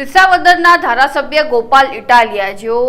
વિસાવદરના ધારાસભ્ય ગોપાલ ઇટાલિયા, જેઓ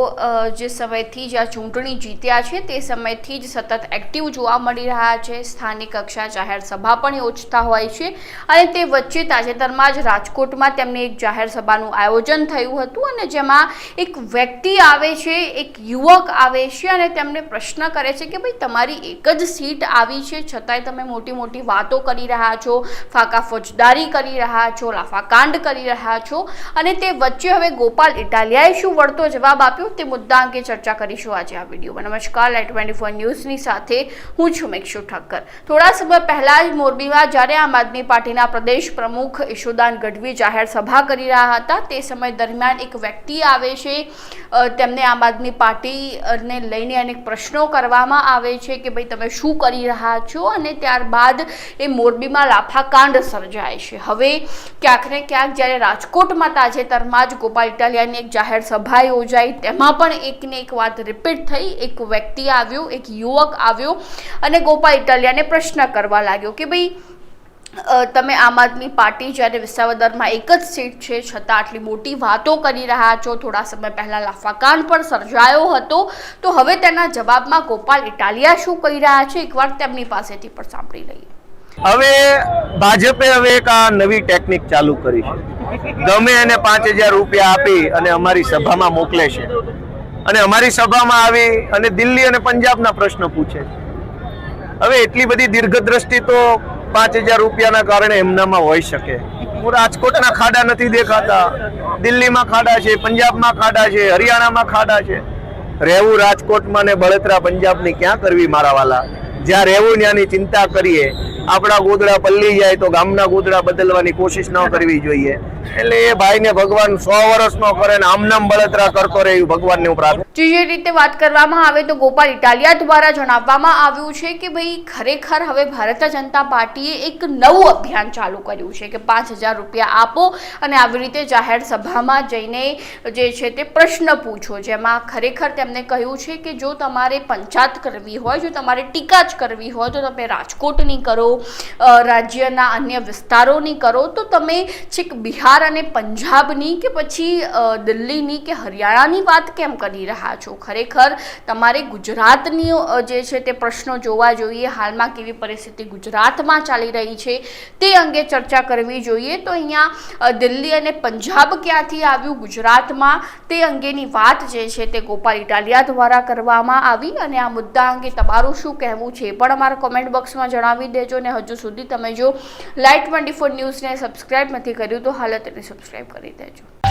જે સમયથી જ આ ચૂંટણી જીત્યા છે, તે સમયથી જ સતત એક્ટિવ જોવા મળી રહ્યા છે. સ્થાનિક કક્ષા જાહેર સભા પણ યોજતા હોય છે અને તે વચ્ચે તાજેતરમાં જ રાજકોટમાં તેમની એક જાહેર સભાનું આયોજન થયું હતું અને જેમાં એક વ્યક્તિ આવે છે, એક યુવક આવે છે અને તેમને પ્રશ્ન કરે છે કે ભાઈ, તમારી એક જ સીટ આવી છે, છતાંય તમે મોટી મોટી વાતો કરી રહ્યા છો, ફાકા ફોજદારી કરી રહ્યા છો, લાફાકાંડ કરી રહ્યા છો. અને તે વચ્ચે હવે ગોપાલ ઇટાલિયાએ શું વળતો જવાબ આપ્યો તે મુદ્દા અંગે ચર્ચા કરીશું આજે આ વિડીયોમાં. નમસ્કાર લાઈટ ટ્વેન્ટી ફોર ન્યૂઝની સાથે હું છું મેક્ષુ ઠક્કર. થોડા સમય પહેલાં જ મોરબીમાં જ્યારે આમ આદમી પાર્ટીના પ્રદેશ પ્રમુખ ઈશુદાન ગઢવી જાહેર સભા કરી રહ્યા હતા, તે સમય દરમિયાન એક વ્યક્તિ આવે છે તેમને આમ આદમી પાર્ટીને લઈને અનેક પ્રશ્નો કરવામાં આવે છે કે ભાઈ તમે શું કરી રહ્યા છો અને ત્યારબાદ એ મોરબીમાં લાફાકાંડ સર્જાય છે. હવે ક્યાંક ને ક્યાંક જ્યારે રાજકોટમાં તાજેતરમાં જ ગોપાલ ઇટાલિયાની એક જાહેર સભા યોજાઈ. તેમાં પણ એકને એક વાત રિપીટ થઈ. એક વ્યક્તિ આવ્યો, એક યુવક આવ્યો અને ગોપાલ ઇટાલિયાને પ્રશ્ન કરવા લાગ્યો કે ભાઈ તમે આમ આદમી પાર્ટી જ્યારે વિસાવદરમાં એક જ સીટ છે, છતાં આટલી મોટી વાતો કરી રહ્યા છો, થોડા સમય પહેલાં લાફાકાંડ પણ સર્જાયો હતો, તો હવે તેના જવાબમાં ગોપાલ ઇટાલિયા શું કહી રહ્યા છે? એકવાર તેમની પાસેથી પણ સાંભળી લઈએ. હવે ભાજપે હવે એક આ નવી ટેકનિક ચાલુ કરી છે. ગમે એને પાંચ હજાર રૂપિયા આપી અને અમારી સભામાં મોકલે છે. અને અમારી સભામાં આવી અને દિલ્હી અને પંજાબના પ્રશ્ન પૂછે હવે એટલી બધી દીર્ઘદ્રષ્ટિ તો પાંચ હજાર રૂપિયાના કારણે એમનામાં હોઈ શકે. રાજકોટના ખાડા નથી દેખાતા. દિલ્હીમાં ખાડા છે, પંજાબમાં ખાડા છે, હરિયાણામાં ખાડા છે. રહેવું રાજકોટમાં ને બળતરા પંજાબની ક્યાં કરવી મારા વાલા? જ્યાં રહેવું ત્યાંની ચિંતા કરીએ, આપણા ગોદડા પલ્લી જાય તો ગામના ગોદડા બદલવાની કોશિશ ન કરવી જોઈએ. એટલે એ ભાઈને ભગવાન સો વર્ષ નો કરે ને આમનામ બળતરા કરતો રહે એવું ભગવાનને હું રીતે વાત કરવામાં આવે તો ગોપાલ ઇટાલિયા દ્વારા જણાવવામાં આવ્યું છે કે ભાઈ ખરેખર હવે ભારતીય જનતા પાર્ટીએ એક નવું અભિયાન ચાલુ કર્યું છે કે પાંચ હજાર રૂપિયા આપો અને આવી રીતે જાહેર સભામાં જઈને જે છે તે પ્રશ્ન પૂછો. જેમાં ખરેખર તેમણે કહ્યું છે કે જો તમારે પંચાયત કરવી હોય, જો તમારે ટીકા જ કરવી હોય, તો તમે રાજકોટની કરો રાજ્યના અન્ય વિસ્તારોની કરો, તો તમે છેક બિહાર અને પંજાબની કે પછી દિલ્હીની કે હરિયાણાની વાત કેમ કરી રહ્યા છો? ખરેખર તમારે ગુજરાતની જે છે તે પ્રશ્નો જોવા જોઈએ, હાલમાં કેવી પરિસ્થિતિ ગુજરાતમાં ચાલી રહી છે, તે અંગે ચર્ચા કરવી જોઈએ. તો અહીંયા દિલ્હી અને પંજાબ ક્યાંથી આવ્યું, ગુજરાતમાં, તે અંગેની વાત જે છે તે ગોપાલ ઇટાલિયા દ્વારા કરવામાં આવી. અને આ મુદ્દા અંગે તમારું શું કહેવું છે? એ પણ અમારા કોમેન્ટ બોક્સમાં જણાવી દેજો અને હજુ સુધી તમે જો લાઈટ ટ્વેન્ટી ફોર ન્યૂઝને સબસ્ક્રાઈબ નથી કર્યું તો હાલ તેને સબસ્ક્રાઈબ કરી દેજો.